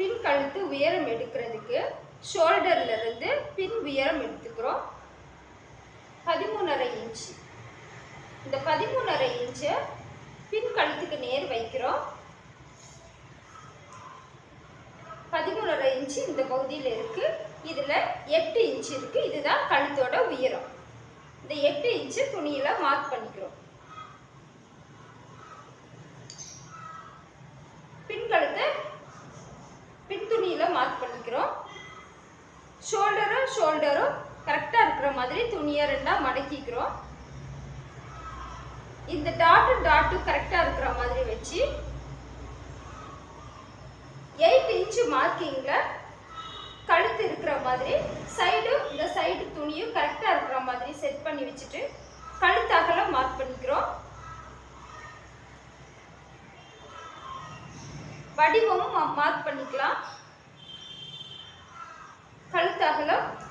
பின் கழுத்து உயரம் எடுக்கிறதுக்கு ஷோல்டர்ல இருந்து பின் உயரம் எடுத்துக்கிறோம். பதிமூணரை இன்ச்சு இந்த பதிமூணரை இன்ச்சை பின் கழுத்துக்கு நேர் வைக்கிறோம். பதிமூணரை இன்ச்சு இந்த பகுதியில் இருக்கு. இதுல எட்டு இன்ச்சு இருக்கு. இதுதான் கழுத்தோட உயரம். இந்த எட்டு இன்ச்சு துணியில மார்க் பண்ணிக்கிறோம் பின் கழுத்தை பின் துணியில மார்க் பண்ணிக்கிறோம். ஷோல்டரும் ஷோல்டரும் கரெக்டாக இருக்கிற மாதிரி துணியை ரெண்டாக மடக்கிக்கிறோம். இந்த டாட்டும் டாட்டும் கரெக்டாக இருக்கிற மாதிரி வச்சு எயிட் இன்ச்சு மார்க்கிங்கில் கழுத்து இருக்கிற மாதிரி சைடு இந்த சைடு துணியும் கரெக்டாக இருக்கிற மாதிரி செட் பண்ணி வச்சுட்டு கழுத்து அகலம் மார்க் பண்ணிக்கிறோம். வடிவமும் மார்க் பண்ணிக்கலாம். hello?